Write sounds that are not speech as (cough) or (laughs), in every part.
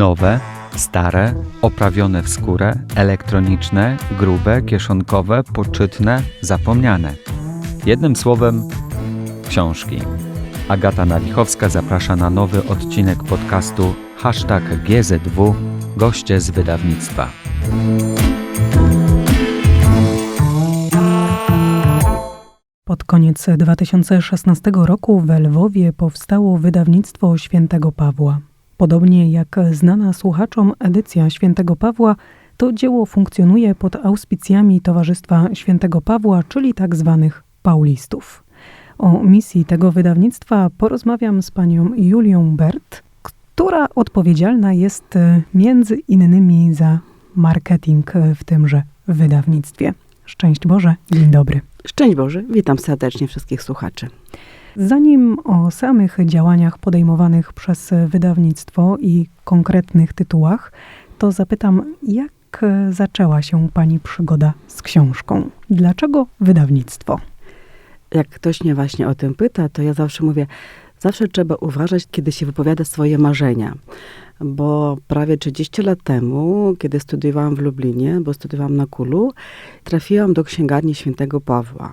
Nowe, stare, oprawione w skórę, elektroniczne, grube, kieszonkowe, poczytne, zapomniane. Jednym słowem, książki. Agata Nawichowska zaprasza na nowy odcinek podcastu Hashtag GZW Goście z wydawnictwa. Pod koniec 2016 roku w Lwowie powstało wydawnictwo Świętego Pawła. Podobnie jak znana słuchaczom edycja Świętego Pawła, to dzieło funkcjonuje pod auspicjami Towarzystwa Świętego Pawła, czyli tak zwanych paulistów. O misji tego wydawnictwa porozmawiam z panią Julią Bert, która odpowiedzialna jest e, między innymi za marketing w tymże wydawnictwie. Szczęść Boże, dzień dobry. Szczęść Boże, witam serdecznie wszystkich słuchaczy. Zanim o samych działaniach podejmowanych przez wydawnictwo i konkretnych tytułach, to zapytam, jak zaczęła się Pani przygoda z książką? Dlaczego wydawnictwo? Jak ktoś mnie właśnie o tym pyta, to ja zawsze mówię, zawsze trzeba uważać, kiedy się wypowiada swoje marzenia. Bo prawie 30 lat temu, kiedy studiowałam w Lublinie, bo studiowałam na Kulu, trafiłam do księgarni świętego Pawła.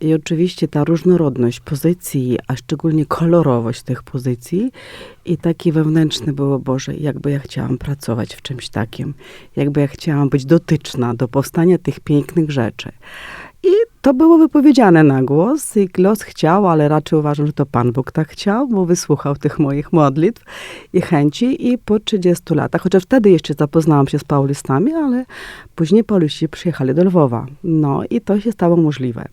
I oczywiście ta różnorodność pozycji, a szczególnie kolorowość tych pozycji i taki wewnętrzny było, Boże, jakby ja chciałam pracować w czymś takim, jakby ja chciałam być dotyczna do powstania tych pięknych rzeczy. I to było wypowiedziane na głos i los chciał, ale raczej uważam, że to Pan Bóg tak chciał, bo wysłuchał tych moich modlitw i chęci i po 30 latach, chociaż wtedy jeszcze zapoznałam się z paulistami, ale później pauliści przyjechali do Lwowa. No i to się stało możliwe.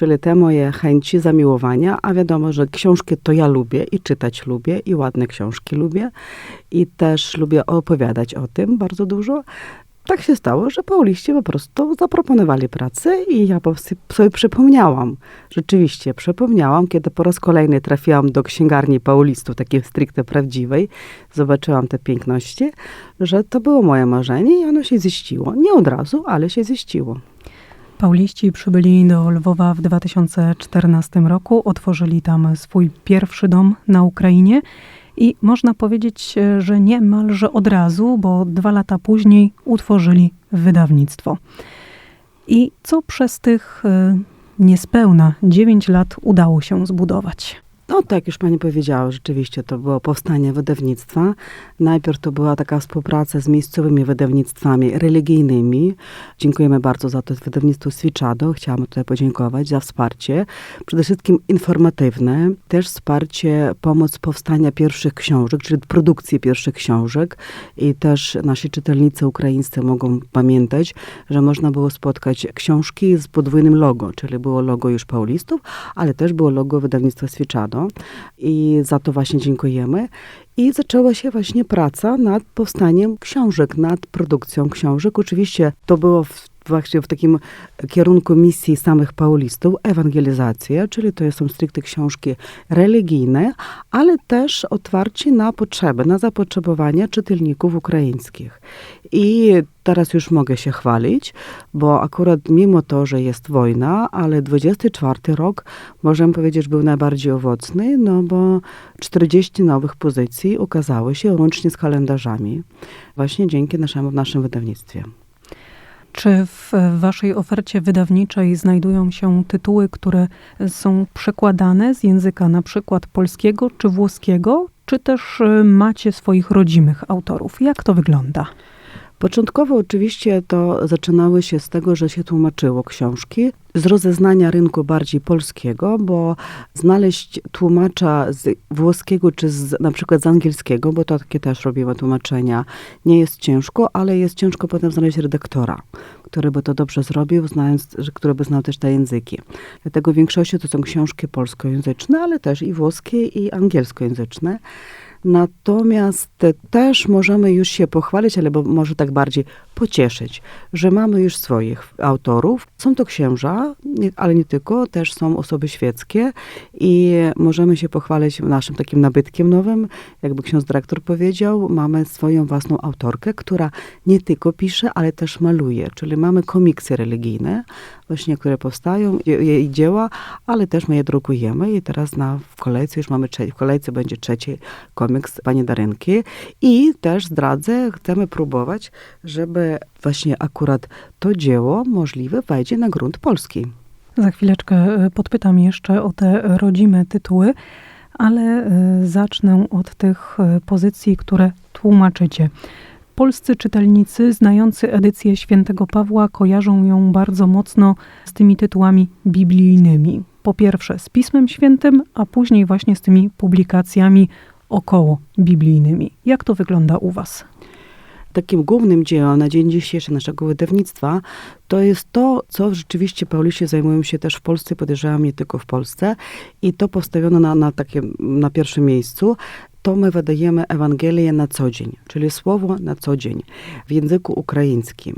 Czyli te moje chęci zamiłowania, a wiadomo, że książki to ja lubię i czytać lubię i ładne książki lubię i też lubię opowiadać o tym bardzo dużo, tak się stało, że Pauliści po prostu zaproponowali pracę i ja sobie przypomniałam, rzeczywiście przypomniałam, kiedy po raz kolejny trafiłam do księgarni Paulistów, takiej stricte prawdziwej, zobaczyłam te piękności, że to było moje marzenie i ono się ziściło. Nie od razu, ale się ziściło. Pauliści przybyli do Lwowa w 2014 roku, otworzyli tam swój pierwszy dom na Ukrainie i można powiedzieć, że niemalże od razu, bo dwa lata później utworzyli wydawnictwo. I co przez tych y, niespełna 9 lat udało się zbudować? No tak, już pani powiedziała, rzeczywiście to było powstanie wydawnictwa. Najpierw to była taka współpraca z miejscowymi wydawnictwami religijnymi. Dziękujemy bardzo za to wydawnictwo Swiczado. Chciałam tutaj podziękować za wsparcie. Przede wszystkim informatywne, też wsparcie, pomoc powstania pierwszych książek, czyli produkcji pierwszych książek. I też nasi czytelnicy ukraińscy mogą pamiętać, że można było spotkać książki z podwójnym logo, czyli było logo już Paulistów, ale też było logo wydawnictwa Swiczado i za to właśnie dziękujemy. I zaczęła się właśnie praca nad powstaniem książek, nad produkcją książek. Oczywiście to było w właśnie w takim kierunku misji samych paulistów, ewangelizacja, czyli to są stricte książki religijne, ale też otwarcie na potrzeby, na zapotrzebowania czytelników ukraińskich. I teraz już mogę się chwalić, bo akurat mimo to, że jest wojna, ale 24 rok, możemy powiedzieć, był najbardziej owocny, no bo 40 nowych pozycji ukazało się łącznie z kalendarzami, właśnie dzięki naszemu, naszym wydawnictwie. Czy w Waszej ofercie wydawniczej znajdują się tytuły, które są przekładane z języka na przykład polskiego czy włoskiego, czy też y, macie swoich rodzimych autorów? Jak to wygląda? Początkowo oczywiście to zaczynały się z tego, że się tłumaczyło książki z rozeznania rynku bardziej polskiego, bo znaleźć tłumacza z włoskiego czy z, na przykład z angielskiego, bo to takie też robimy tłumaczenia, nie jest ciężko, ale jest ciężko potem znaleźć redaktora, który by to dobrze zrobił, znając, który by znał też te języki. Dlatego w większości to są książki polskojęzyczne, ale też i włoskie i angielskojęzyczne. Natomiast też możemy już się pochwalić, ale bo może tak bardziej pocieszyć, że mamy już swoich autorów. Są to księża, ale nie tylko, też są osoby świeckie i możemy się pochwalić naszym takim nabytkiem nowym. Jakby ksiądz dyrektor powiedział, mamy swoją własną autorkę, która nie tylko pisze, ale też maluje, czyli mamy komiksy religijne, właśnie, które powstają, je- jej dzieła, ale też my je drukujemy i teraz na, w kolejce już mamy, w kolejce będzie trzeci komiks Pani Darynki i też zdradzę, chcemy próbować, żeby właśnie akurat to dzieło możliwe wejdzie na grunt polski. Za chwileczkę e, podpytam jeszcze o te rodzime tytuły, ale e, zacznę od tych e, pozycji, które tłumaczycie. Polscy czytelnicy znający edycję Świętego Pawła kojarzą ją bardzo mocno z tymi tytułami biblijnymi. Po pierwsze z Pismem Świętym, a później właśnie z tymi publikacjami około biblijnymi. Jak to wygląda u Was? Takim głównym dziełem na dzień dzisiejszy naszego wydawnictwa, to jest to, co rzeczywiście Paulisie zajmują się też w Polsce, podejrzewam nie tylko w Polsce. I to postawiono na, na, na pierwszym miejscu. To my wydajemy Ewangelię na co dzień, czyli słowo na co dzień w języku ukraińskim.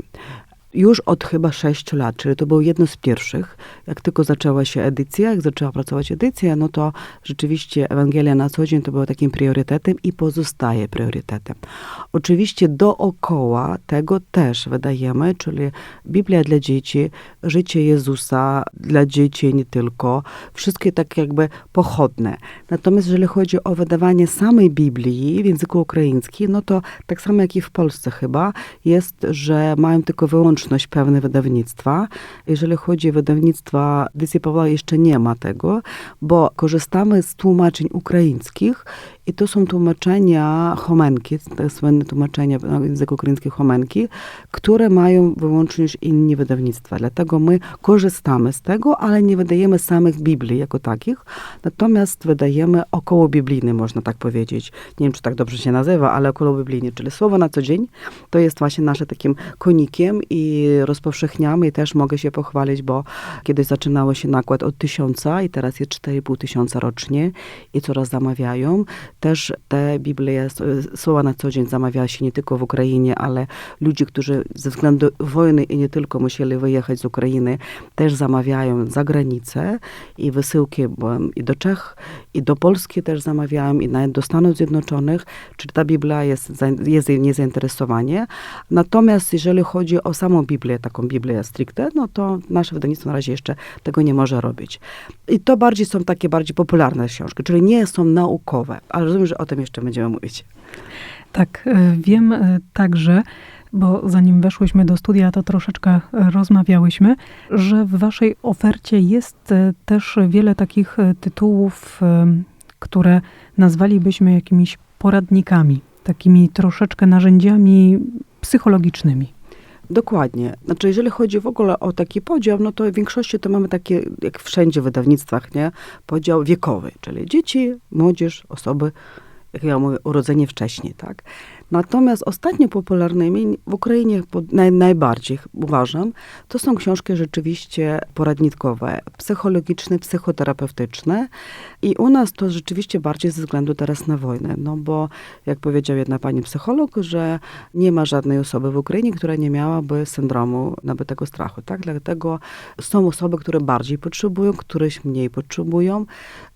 Już od chyba sześciu lat, czyli to było jedno z pierwszych. Jak tylko zaczęła się edycja, jak zaczęła pracować edycja, no to rzeczywiście Ewangelia na co dzień to było takim priorytetem i pozostaje priorytetem. Oczywiście dookoła tego też wydajemy, czyli Biblia dla dzieci, życie Jezusa dla dzieci nie tylko, wszystkie tak jakby pochodne. Natomiast jeżeli chodzi o wydawanie samej Biblii w języku ukraińskim, no to tak samo jak i w Polsce chyba jest, że mają tylko wyłączność pewne wydawnictwa. Jeżeli chodzi o wydawnictwa edycji Pawła, jeszcze nie ma tego, bo korzystamy z tłumaczeń ukraińskich i to są tłumaczenia Homenki, te słynne tłumaczenia na język ukraiński Homenki, które mają wyłącznie już inni wydawnictwa. Dlatego my korzystamy z tego, ale nie wydajemy samych Biblii jako takich, natomiast wydajemy około biblijny, można tak powiedzieć. Nie wiem, czy tak dobrze się nazywa, ale około biblijny, czyli słowo na co dzień, to jest właśnie naszym takim konikiem i rozpowszechniamy i też mogę się pochwalić, bo kiedyś zaczynało się nakład od tysiąca i teraz jest 4,5 tysiąca rocznie i coraz zamawiają. Też te Biblie, słowa na co dzień zamawia się nie tylko w Ukrainie, ale ludzie, którzy ze względu wojny i nie tylko musieli wyjechać z Ukrainy, też zamawiają za granicę i wysyłki i do Czech, i do Polski też zamawiałem, i nawet do Stanów Zjednoczonych, czy ta Biblia jest, jest niezainteresowanie. Natomiast jeżeli chodzi o samą Biblię, taką Biblię stricte, no to nasze wydawnictwo na razie jeszcze tego nie może robić. I to bardziej są takie bardziej popularne książki, czyli nie są naukowe, ale rozumiem, że o tym jeszcze będziemy mówić. Tak, e, wiem e, także, bo zanim weszłyśmy do studia, to troszeczkę rozmawiałyśmy, że w waszej ofercie jest e, też wiele takich tytułów, które nazwalibyśmy jakimiś poradnikami, takimi troszeczkę narzędziami psychologicznymi. Dokładnie. Znaczy, jeżeli chodzi w ogóle o taki podział, no to w większości to mamy takie, jak wszędzie w wydawnictwach, nie? Podział wiekowy, czyli dzieci, młodzież, osoby, jak ja mówię, urodzenie wcześniej, tak? Natomiast ostatnio popularnymi w Ukrainie naj, najbardziej uważam, to są książki rzeczywiście poradnikowe, psychologiczne, psychoterapeutyczne. I u nas to rzeczywiście bardziej ze względu teraz na wojnę, no bo jak powiedziała jedna pani psycholog, że nie ma żadnej osoby w Ukrainie, która nie miałaby syndromu nabytego strachu, tak? Dlatego są osoby, które bardziej potrzebują, któreś mniej potrzebują.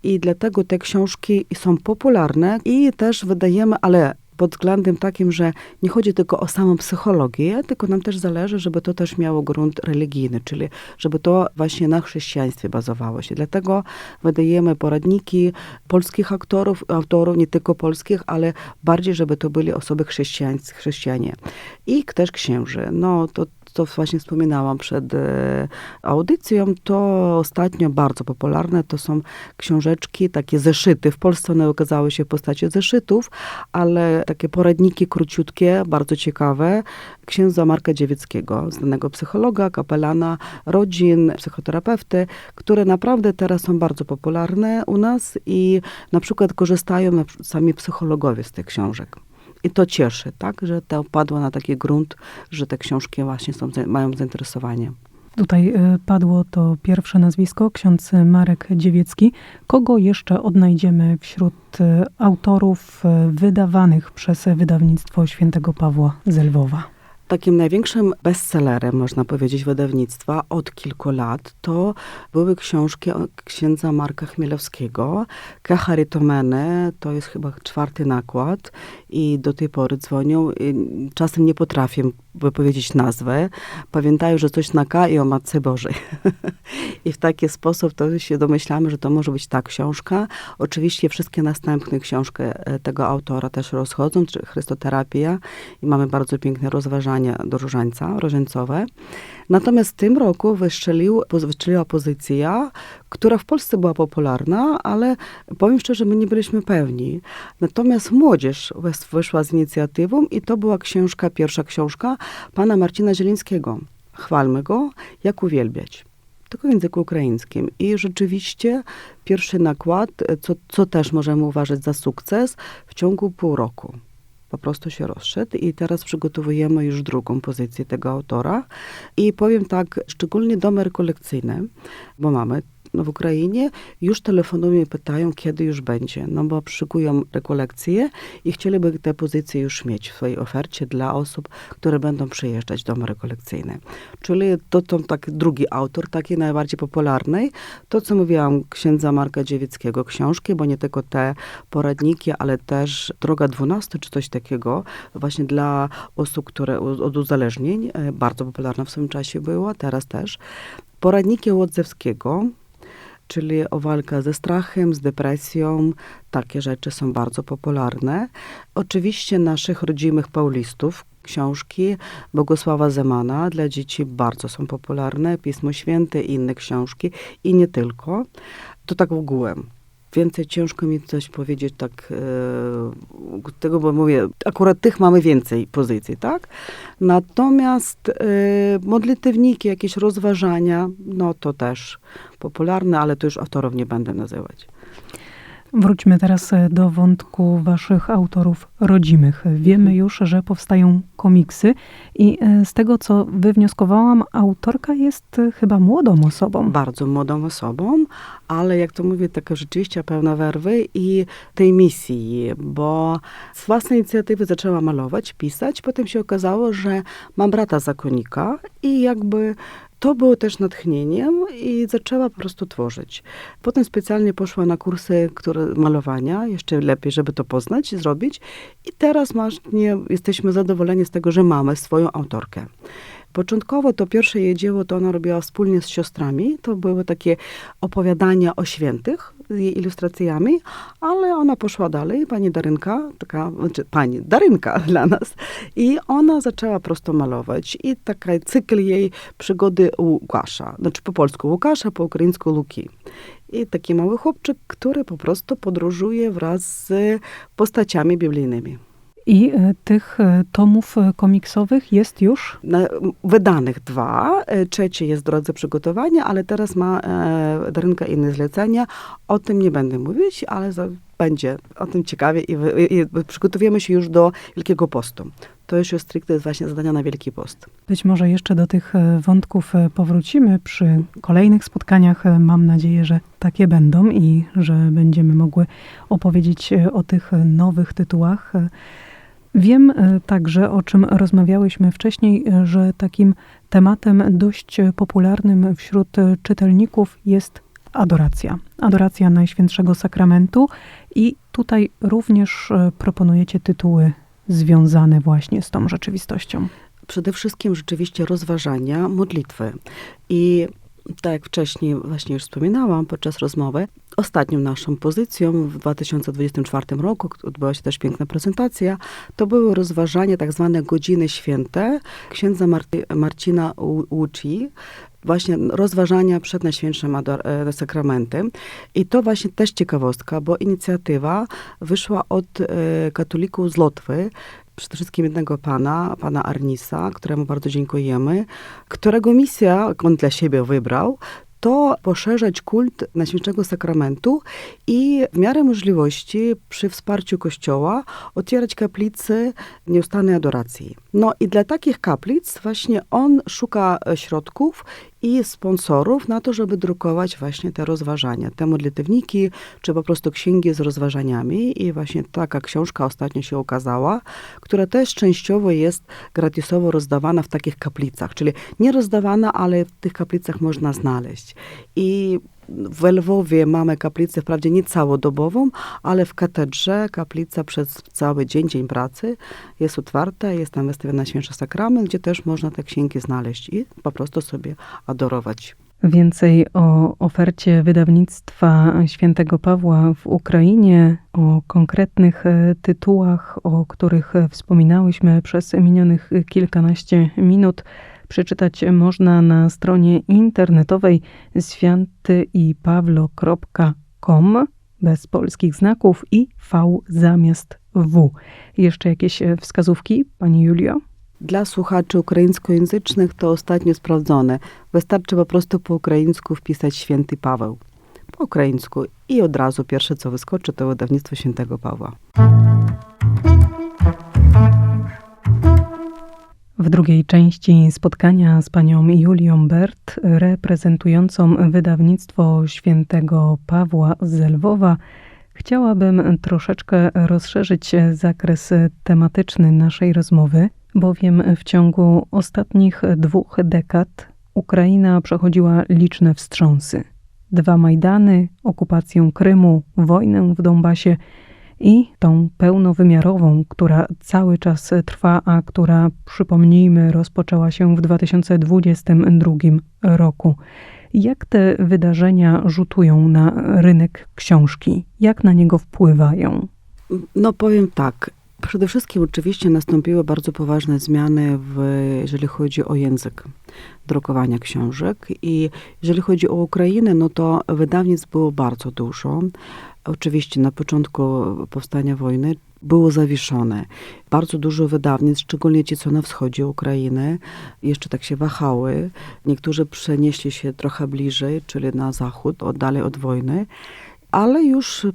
I dlatego te książki są popularne i też wydajemy, ale pod względem takim, że nie chodzi tylko o samą psychologię, tylko nam też zależy, żeby to też miało grunt religijny, czyli żeby to właśnie na chrześcijaństwie bazowało się. Dlatego wydajemy poradniki polskich aktorów, autorów, nie tylko polskich, ale bardziej, żeby to byli osoby chrześcijańskie, chrześcijanie. I też księży. No to co właśnie wspominałam przed e, audycją, to ostatnio bardzo popularne to są książeczki, takie zeszyty. W Polsce one okazały się w postaci zeszytów, ale takie poradniki króciutkie, bardzo ciekawe, księdza Marka Dziewieckiego, znanego psychologa, kapelana rodzin, psychoterapeuty, które naprawdę teraz są bardzo popularne u nas i na przykład korzystają sami psychologowie z tych książek. I to cieszy, tak, że to padło na taki grunt, że te książki właśnie są, mają zainteresowanie. Tutaj e, padło to pierwsze nazwisko, ksiądz Marek Dziewiecki. Kogo jeszcze odnajdziemy wśród e, autorów e, wydawanych przez wydawnictwo świętego Pawła z Lwowa? Takim największym bestsellerem, można powiedzieć, wydawnictwa od kilku lat to były książki księdza Marka Chmielewskiego. Kacharitomene to jest chyba czwarty nakład i do tej pory dzwonią. i Czasem nie potrafię wypowiedzieć nazwę. Pamiętają, że coś na K i o Matce Bożej. (laughs) I w taki sposób to się domyślamy, że to może być ta książka. Oczywiście wszystkie następne książki e, tego autora też rozchodzą, czy Chrystoterapia i mamy bardzo piękne rozważania do różańca, różańcowe. Natomiast w tym roku wystrzelił, wystrzeliła pozycja, która w Polsce była popularna, ale powiem szczerze, my nie byliśmy pewni. Natomiast młodzież wyszła z inicjatywą i to była książka, pierwsza książka pana Marcina Zielińskiego. Chwalmy go, jak uwielbiać. Tylko w języku ukraińskim. I rzeczywiście pierwszy nakład, co, co też możemy uważać za sukces, w ciągu pół roku po prostu się rozszedł i teraz przygotowujemy już drugą pozycję tego autora. I powiem tak, szczególnie domy rekolekcyjne, bo mamy no w Ukrainie, już telefonują i pytają, kiedy już będzie, no bo szykują rekolekcje i chcieliby te pozycje już mieć w swojej ofercie dla osób, które będą przyjeżdżać domy rekolekcyjne. Czyli to, to tak drugi autor, taki najbardziej popularny, to co mówiłam, księdza Marka Dziewieckiego książki, bo nie tylko te poradniki, ale też Droga 12 czy coś takiego, właśnie dla osób, które od uzależnień, e, bardzo popularna w swoim czasie była, teraz też. Poradniki Łodzewskiego, czyli o walkę ze strachem, z depresją. Takie rzeczy są bardzo popularne. Oczywiście naszych rodzimych paulistów, książki Bogusława Zemana dla dzieci bardzo są popularne, Pismo Święte i inne książki i nie tylko. To tak ogółem. Więcej ciężko mi coś powiedzieć tak e, tego, bo mówię, akurat tych mamy więcej pozycji, tak? Natomiast e, modlitewniki, jakieś rozważania, no to też popularne, ale to już autorów nie będę nazywać. Wróćmy teraz e, do wątku waszych autorów rodzimych. Wiemy już, że powstają komiksy i e, z tego, co wywnioskowałam, autorka jest e, chyba młodą osobą. Bardzo młodą osobą, ale jak to mówię, taka rzeczywiście pełna werwy i tej misji, bo z własnej inicjatywy zaczęła malować, pisać, potem się okazało, że mam brata zakonika i jakby to było też natchnieniem i zaczęła po prostu tworzyć. Potem specjalnie poszła na kursy które, malowania, jeszcze lepiej, żeby to poznać i zrobić. I teraz właśnie jesteśmy zadowoleni z tego, że mamy swoją autorkę. Początkowo to pierwsze jej dzieło to ona robiła wspólnie z siostrami. To były takie opowiadania o świętych z jej ilustracjami, ale ona poszła dalej, pani Darynka, taka, znaczy pani Darynka (laughs) dla nas, i ona zaczęła prosto malować. I taki cykl jej przygody Łukasza, znaczy po polsku Łukasza, po ukraińsku Luki. I taki mały chłopczyk, który po prostu podróżuje wraz z postaciami biblijnymi. I e, tych e, tomów e, komiksowych jest już wydanych dwa, trzecie jest w drodze przygotowania, ale teraz ma Darynka inne zlecenia. O tym nie będę mówić, ale będzie o tym ciekawie i, i, i przygotowujemy się już do Wielkiego Postu. To już jest stricte właśnie zadania na Wielki Post. Być może jeszcze do tych wątków powrócimy przy kolejnych spotkaniach. Mam nadzieję, że takie będą i że będziemy mogły opowiedzieć o tych nowych tytułach. Wiem e, także, o czym rozmawiałyśmy wcześniej, e, że takim tematem dość popularnym wśród e, czytelników jest adoracja. Adoracja Najświętszego Sakramentu i tutaj również proponujecie tytuły związane właśnie z tą rzeczywistością. Przede wszystkim rzeczywiście rozważania, modlitwy. I tak jak wcześniej właśnie już wspominałam podczas rozmowy, ostatnią naszą pozycją w 2024 roku, odbyła się też piękna prezentacja, to były rozważania tak zwane godziny święte księdza Marty, Marcina Łuci, właśnie rozważania przed Najświętszym e, sakramentem. I to właśnie też ciekawostka, bo inicjatywa wyszła od e, katolików z Lotwy, przede wszystkim jednego pana, pana Arnisa, któremu bardzo dziękujemy, którego misja, on dla siebie wybrał, to poszerzać kult Najświętszego Sakramentu i w miarę możliwości przy wsparciu Kościoła otwierać kaplice nieustannej adoracji. No i dla takich kaplic właśnie on szuka środków i sponsorów na to, żeby drukować właśnie te rozważania, te modlitewniki, czy po prostu księgi z rozważaniami. I właśnie taka książka ostatnio się ukazała, która też częściowo jest gratisowo rozdawana w takich kaplicach, czyli nie rozdawana, ale w tych kaplicach można znaleźć. I w Lwowie mamy kaplicę, wprawdzie nie całodobową, ale w katedrze kaplica przez cały dzień, dzień pracy jest otwarta, jest tam wystawiona Święty Sakrament, gdzie też można te księgi znaleźć i po prostu sobie adorować. Więcej o ofercie wydawnictwa świętego Pawła w Ukrainie, o konkretnych e, tytułach, o których wspominałyśmy przez minionych kilkanaście minut, przeczytać można na stronie internetowej świętyiPawlo.com bez polskich znaków i V zamiast W. Jeszcze jakieś e, wskazówki, Pani Julio? Dla słuchaczy ukraińskojęzycznych to ostatnio sprawdzone. Wystarczy po prostu po ukraińsku wpisać Święty Paweł. Po ukraińsku i od razu pierwsze co wyskoczy to wydawnictwo Świętego Pawła. W drugiej części spotkania z panią Julią Bert, reprezentującą wydawnictwo świętego Pawła z Lwowa, chciałabym troszeczkę rozszerzyć zakres tematyczny naszej rozmowy, bowiem w ciągu ostatnich dwóch dekad Ukraina przechodziła liczne wstrząsy. Dwa Majdany, okupację Krymu, wojnę w Donbasie i tą pełnowymiarową, która cały czas trwa, a która, przypomnijmy, rozpoczęła się w 2022 roku. Jak te wydarzenia rzutują na rynek książki? Jak na niego wpływają? No powiem tak. Przede wszystkim oczywiście nastąpiły bardzo poważne zmiany, w, jeżeli chodzi o język drukowania książek. I jeżeli chodzi o Ukrainę, no to wydawnictw było bardzo dużo. Oczywiście na początku powstania wojny było zawieszone. Bardzo dużo wydawnictw, szczególnie ci, co na wschodzie Ukrainy, jeszcze tak się wahały. Niektórzy przenieśli się trochę bliżej, czyli na zachód, od, dalej od wojny, ale już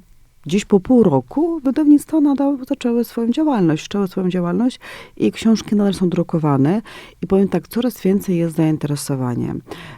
Dziś po pół roku wydawnictwa nadal zaczęły swoją działalność, zaczęły swoją działalność i książki nadal są drukowane. I powiem tak, coraz więcej jest zainteresowanie.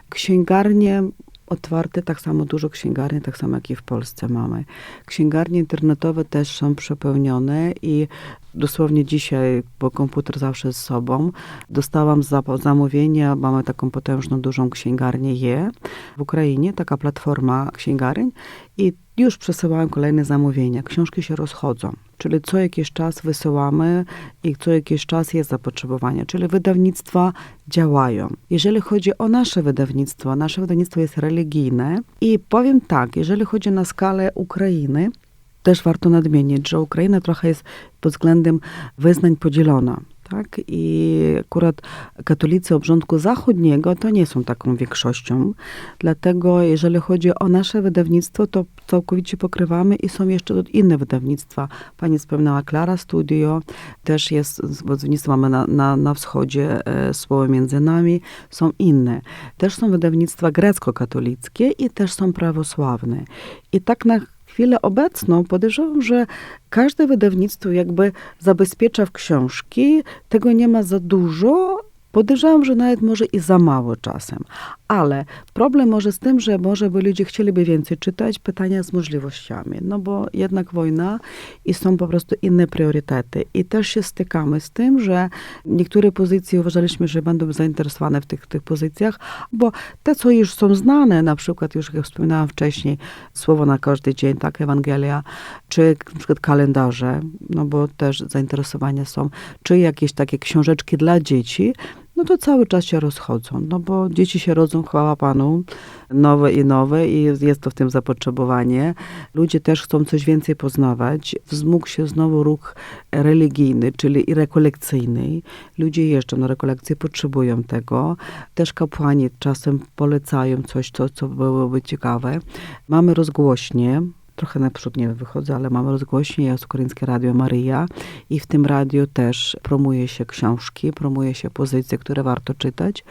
Księgarnie otwarte, tak samo dużo księgarni, tak samo jak i w Polsce mamy. Księgarnie internetowe też są przepełnione i dosłownie dzisiaj, bo komputer zawsze z sobą, dostałam za, zamówienie, mamy taką potężną, dużą księgarnię Je w Ukrainie, taka platforma księgarni i już przesyłałem kolejne zamówienia. Książki się rozchodzą, czyli co jakiś czas wysyłamy i co jakiś czas jest zapotrzebowanie, czyli wydawnictwa działają. Jeżeli chodzi o nasze wydawnictwo, nasze wydawnictwo jest religijne i powiem tak, jeżeli chodzi na skalę Ukrainy, też warto nadmienić, że Ukraina trochę jest pod względem wyznań podzielona. Tak? I akurat katolicy obrządku zachodniego to nie są taką większością. Dlatego, jeżeli chodzi o nasze wydawnictwo, to całkowicie pokrywamy i są jeszcze inne wydawnictwa. Pani wspomniała Klara Studio, też jest wydawnictwo mamy na, na, na wschodzie, e, słowo między nami, są inne. Też są wydawnictwa grecko-katolickie i też są prawosławne. I tak na chwilę obecną podejrzewam, że każde wydawnictwo jakby zabezpiecza w książki, tego nie ma za dużo. Podejrzewam, że nawet może i za mało czasem. Ale problem może z tym, że może by ludzie chcieliby więcej czytać, pytania z możliwościami. No bo jednak wojna i są po prostu inne priorytety. I też się stykamy z tym, że niektóre pozycje uważaliśmy, że będą zainteresowane w tych, tych pozycjach, bo te, co już są znane, na przykład już jak wspominałam wcześniej, słowo na każdy dzień, tak, Ewangelia, czy na przykład kalendarze, no bo też zainteresowania są, czy jakieś takie książeczki dla dzieci, no to cały czas się rozchodzą, no bo dzieci się rodzą, chwała Panu, nowe i nowe i jest to w tym zapotrzebowanie. Ludzie też chcą coś więcej poznawać. Wzmógł się znowu ruch religijny, czyli i rekolekcyjny. Ludzie jeżdżą na rekolekcje, potrzebują tego. Też kapłani czasem polecają coś, co, co byłoby ciekawe. Mamy rozgłośnie, trochę naprzód nie wychodzę, ale mamy rozgłośnie, jest Ukraińskie Radio Maryja i w tym radio też promuje się książki, promuje się pozycje, które warto czytać.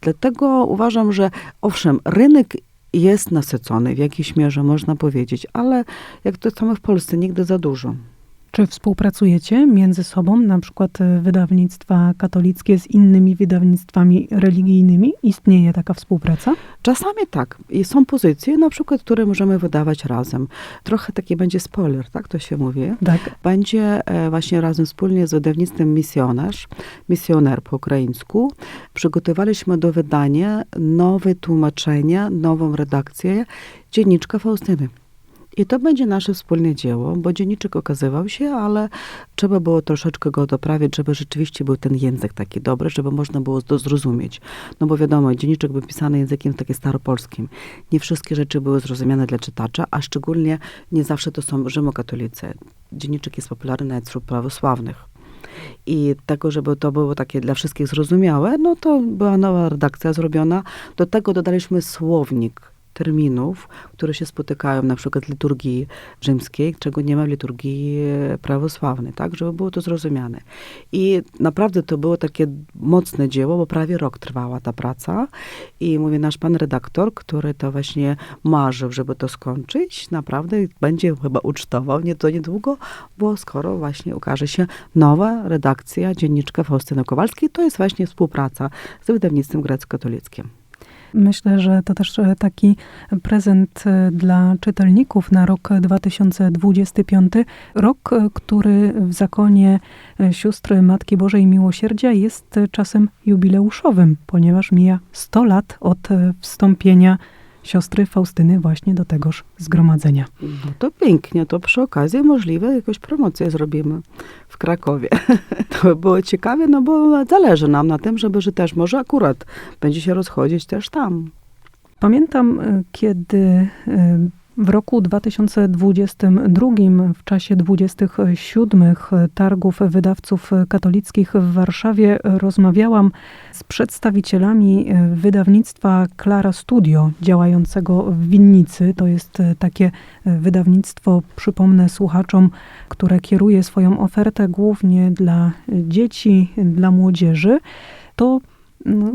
Dlatego uważam, że owszem, rynek jest nasycony w jakiejś mierze, można powiedzieć, ale jak to samo w Polsce, nigdy za dużo. Czy współpracujecie między sobą, na przykład e, wydawnictwa katolickie z innymi wydawnictwami religijnymi? Istnieje taka współpraca? Czasami tak. I są pozycje, na przykład, które możemy wydawać razem. Trochę taki będzie spoiler, tak to się mówi. Tak. Będzie e, właśnie razem wspólnie z wydawnictwem Misjonarz, Misjoner po ukraińsku, przygotowaliśmy do wydania nowe tłumaczenia, nową redakcję Dzienniczka Faustyny. I to będzie nasze wspólne dzieło, bo dzienniczek okazywał się, ale trzeba było troszeczkę go doprawić, żeby rzeczywiście był ten język taki dobry, żeby można było to zrozumieć. No bo wiadomo, dzienniczek był pisany językiem takim staropolskim. Nie wszystkie rzeczy były zrozumiane dla czytacza, a szczególnie nie zawsze to są rzymokatolicy. Dzienniczek jest popularny nawet wśród prawosławnych. I tego, żeby to było takie dla wszystkich zrozumiałe, no to była nowa redakcja zrobiona. Do tego dodaliśmy słownik terminów, które się spotykają na przykład w liturgii rzymskiej, czego nie ma w liturgii prawosławnej, tak, żeby było to zrozumiane. I naprawdę to było takie mocne dzieło, bo prawie rok trwała ta praca i mówię, nasz pan redaktor, który to właśnie marzył, żeby to skończyć, naprawdę będzie chyba ucztował nie to niedługo, bo skoro właśnie ukaże się nowa redakcja dzienniczka Faustyny Kowalskiej, to jest właśnie współpraca z wydawnictwem grecko-katolickim. Myślę, że to też e, taki prezent e, dla czytelników na rok 2025. Rok, e, który w zakonie sióstr Matki Bożej Miłosierdzia jest czasem jubileuszowym, ponieważ mija 100 lat od wstąpienia siostry Faustyny właśnie do tegoż zgromadzenia. No to pięknie, to przy okazji możliwe jakąś promocję zrobimy w Krakowie. (laughs) To by było ciekawe, no bo zależy nam na tym, żeby, że też może akurat będzie się rozchodzić też tam. Pamiętam, e, kiedy e, w roku 2022, w czasie 27 targów wydawców katolickich w Warszawie, rozmawiałam z przedstawicielami e, wydawnictwa Klara Studio, działającego w Winnicy. To jest e, takie e, wydawnictwo, przypomnę słuchaczom, które kieruje swoją ofertę głównie dla dzieci, dla młodzieży. To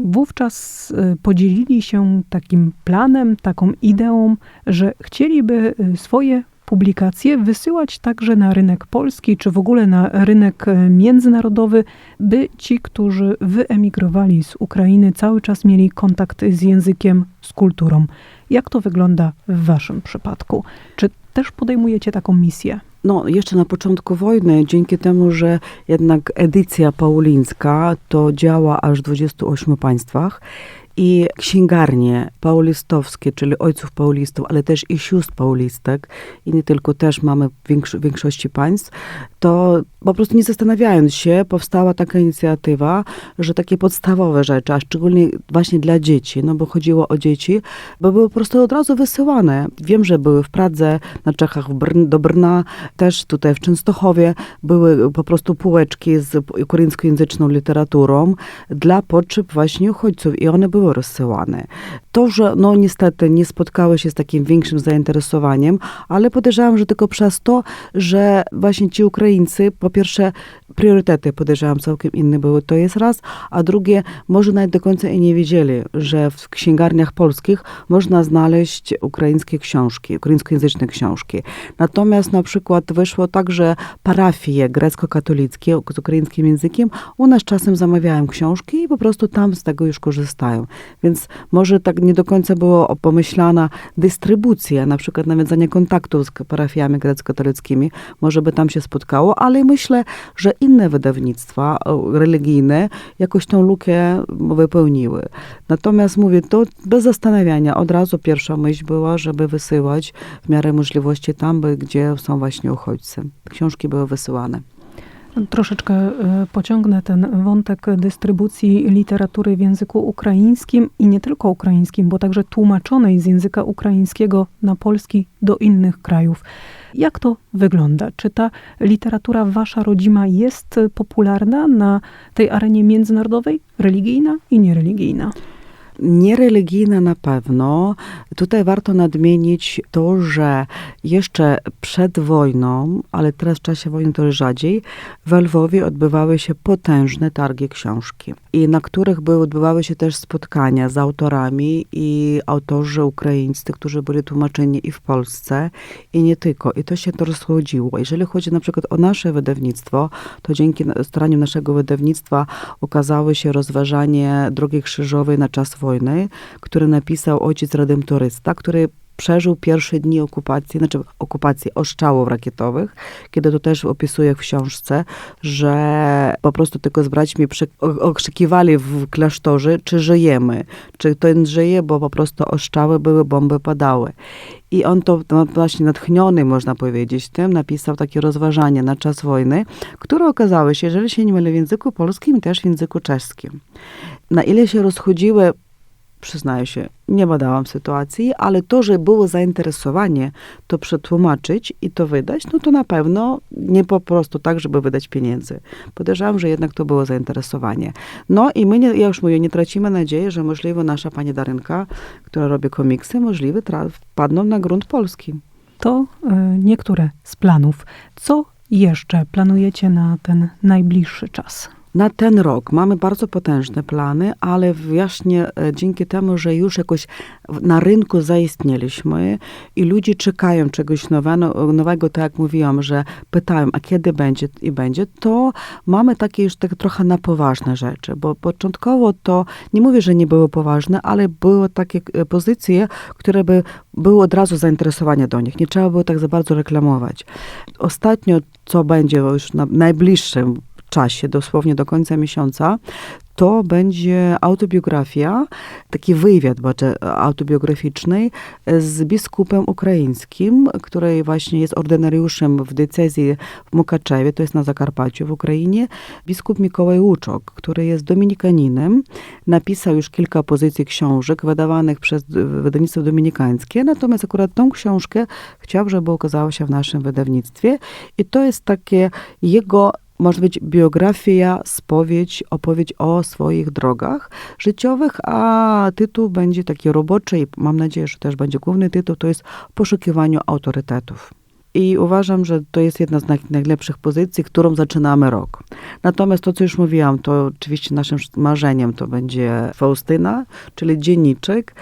Wówczas y, podzielili się takim planem, taką ideą, że chcieliby y, swoje publikacje wysyłać także na rynek polski, czy w ogóle na rynek y, międzynarodowy, by ci, którzy wyemigrowali z Ukrainy, cały czas mieli kontakt z językiem, z kulturą. Jak to wygląda w Waszym przypadku? Czy też podejmujecie taką misję? No, jeszcze na początku wojny, dzięki temu, że jednak edycja paulińska to działa aż w 28 państwach i księgarnie paulistowskie, czyli ojców paulistów, ale też i sióstr paulistek i nie tylko też mamy w większo- większości państw, to po prostu nie zastanawiając się, powstała taka inicjatywa, że takie podstawowe rzeczy, a szczególnie właśnie dla dzieci, no bo chodziło o dzieci, bo były po prostu od razu wysyłane. Wiem, że były w Pradze, na Czechach do Brna, też tutaj w Częstochowie były po prostu półeczki z ukraińskojęzyczną literaturą dla potrzeb właśnie uchodźców i one były rozsyłane. To, że no niestety nie spotkały się z takim większym zainteresowaniem, ale podejrzewam, że tylko przez to, że właśnie ci Ukraińcy, po pierwsze priorytety podejrzewam całkiem inne były, to jest raz, a drugie, może nawet do końca i nie wiedzieli, że w księgarniach polskich można znaleźć ukraińskie książki, ukraińskojęzyczne książki. Natomiast na przykład wyszło tak, że parafie grecko-katolickie z ukraińskim językiem u nas czasem zamawiają książki i po prostu tam z tego już korzystają. Więc może tak nie do końca było pomyślana dystrybucja, na przykład nawiązanie kontaktów z parafiami grecko-katolickimi, może by tam się spotkało, ale myślę, że inne wydawnictwa religijne jakoś tą lukę wypełniły. Natomiast mówię, to bez zastanawiania, od razu pierwsza myśl była, żeby wysyłać w miarę możliwości tam, gdzie są właśnie uchodźcy. Książki były wysyłane. Troszeczkę e, pociągnę ten wątek dystrybucji literatury w języku ukraińskim i nie tylko ukraińskim, bo także tłumaczonej z języka ukraińskiego na polski do innych krajów. Jak to wygląda? Czy ta literatura wasza rodzima jest popularna na tej arenie międzynarodowej, religijna i niereligijna? Niereligijne na pewno. Tutaj warto nadmienić to, że jeszcze przed wojną, ale teraz w czasie wojny to rzadziej, w Lwowie odbywały się potężne targi książki, i na których były, odbywały się też spotkania z autorami i autorzy ukraińscy, którzy byli tłumaczeni i w Polsce, i nie tylko. I to się to rozchodziło. Jeżeli chodzi na przykład o nasze wydawnictwo, to dzięki staraniu naszego wydawnictwa ukazało się rozważanie Drogi Krzyżowej na czas wojny, który napisał ojciec redemptorysta, który przeżył pierwsze dni okupacji, znaczy okupacji oszczałów rakietowych, kiedy to też opisuje w książce, że po prostu tylko z braćmi okrzykiwali w klasztorze, czy żyjemy, czy ten żyje, bo po prostu oszczały były, bomby padały. I on to właśnie natchniony, można powiedzieć, tym napisał takie rozważanie na czas wojny, które okazało się, jeżeli się nie mylę, w języku polskim, też w języku czeskim. Na ile się rozchodziły przyznaję się, nie badałam sytuacji, ale to, że było zainteresowanie to przetłumaczyć i to wydać, no to na pewno nie po prostu tak, żeby wydać pieniędzy. Podejrzewam, że jednak to było zainteresowanie. No i my, nie, ja już mówię, nie tracimy nadziei, że możliwe nasza pani Darynka, która robi komiksy, możliwe wpadną na grunt polski. To e, niektóre z planów. Co jeszcze planujecie na ten najbliższy czas? Na ten rok mamy bardzo potężne plany, ale właśnie e, dzięki temu, że już jakoś na rynku zaistnieliśmy i ludzie czekają czegoś nowego, nowego, tak jak mówiłam, że pytają, a kiedy będzie i będzie, to mamy takie już tak trochę na poważne rzeczy, bo początkowo to, nie mówię, że nie były poważne, ale były takie e, pozycje, które by było od razu zainteresowanie do nich. Nie trzeba było tak za bardzo reklamować. Ostatnio, co będzie już na najbliższym czasie, dosłownie do końca miesiąca, to będzie autobiografia, taki wywiad autobiograficzny z biskupem ukraińskim, który właśnie jest ordynariuszem w diecezji w Mukaczewie, to jest na Zakarpaciu w Ukrainie. Biskup Mikołaj Łuczok, który jest dominikaninem, napisał już kilka pozycji książek wydawanych przez wydawnictwo dominikańskie, natomiast akurat tą książkę chciał, żeby ukazała się w naszym wydawnictwie i to jest takie jego może być biografia, spowiedź, opowiedź o swoich drogach życiowych, a tytuł będzie taki roboczy i mam nadzieję, że też będzie główny tytuł, to jest Poszukiwaniu autorytetów. I uważam, że to jest jedna z naj- najlepszych pozycji, którą zaczynamy rok. Natomiast to, co już mówiłam, to oczywiście naszym marzeniem to będzie Faustyna, czyli dzienniczek.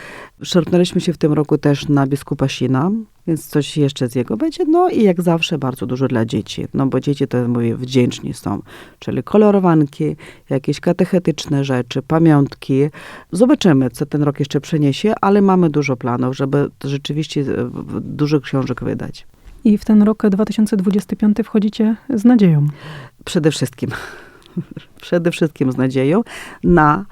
Szarpnęliśmy się w tym roku też na biskupa Sina, więc coś jeszcze z jego będzie. No i jak zawsze bardzo dużo dla dzieci, no bo dzieci to mówię, wdzięczni są, czyli kolorowanki, jakieś katechetyczne rzeczy, pamiątki. Zobaczymy, co ten rok jeszcze przyniesie, ale mamy dużo planów, żeby rzeczywiście e, dużo książek wydać. I w ten rok 2025 wchodzicie z nadzieją. Przede wszystkim, przede wszystkim z nadzieją na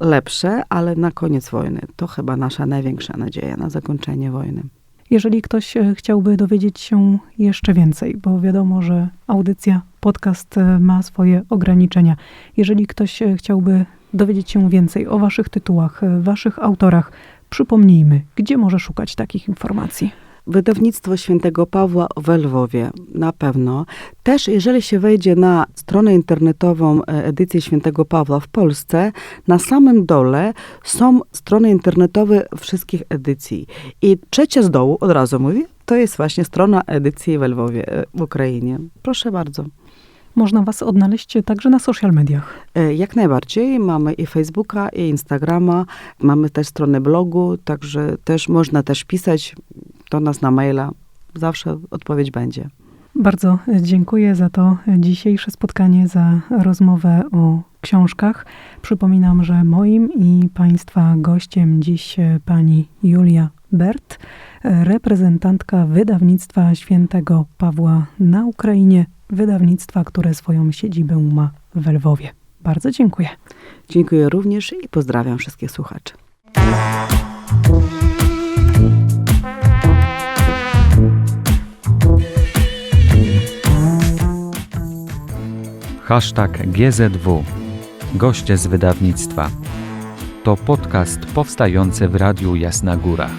lepsze, ale na koniec wojny. To chyba nasza największa nadzieja na zakończenie wojny. Jeżeli ktoś e, chciałby dowiedzieć się jeszcze więcej, bo wiadomo, że audycja, podcast e, ma swoje ograniczenia. Jeżeli ktoś e, chciałby dowiedzieć się więcej o waszych tytułach, waszych autorach, przypomnijmy, gdzie może szukać takich informacji. Wydawnictwo Świętego Pawła w Lwowie, na pewno. Też jeżeli się wejdzie na stronę internetową e, edycji Świętego Pawła w Polsce, na samym dole są strony internetowe wszystkich edycji. I trzecia z dołu, od razu mówię, to jest właśnie strona edycji w Lwowie, e, w Ukrainie. Proszę bardzo. Można was odnaleźć także na social mediach. E, Jak najbardziej. Mamy i Facebooka, i Instagrama. Mamy też stronę blogu, także też można też pisać do nas na maila. Zawsze odpowiedź będzie. Bardzo dziękuję za to dzisiejsze spotkanie, za rozmowę o książkach. Przypominam, że moim i Państwa gościem dziś pani Julia Bert, reprezentantka wydawnictwa Świętego Pawła na Ukrainie, wydawnictwa, które swoją siedzibę ma w Lwowie. Bardzo dziękuję. Dziękuję również i pozdrawiam wszystkich słuchaczy. Hashtag GZW. Goście z wydawnictwa. To podcast powstający w Radiu Jasna Góra.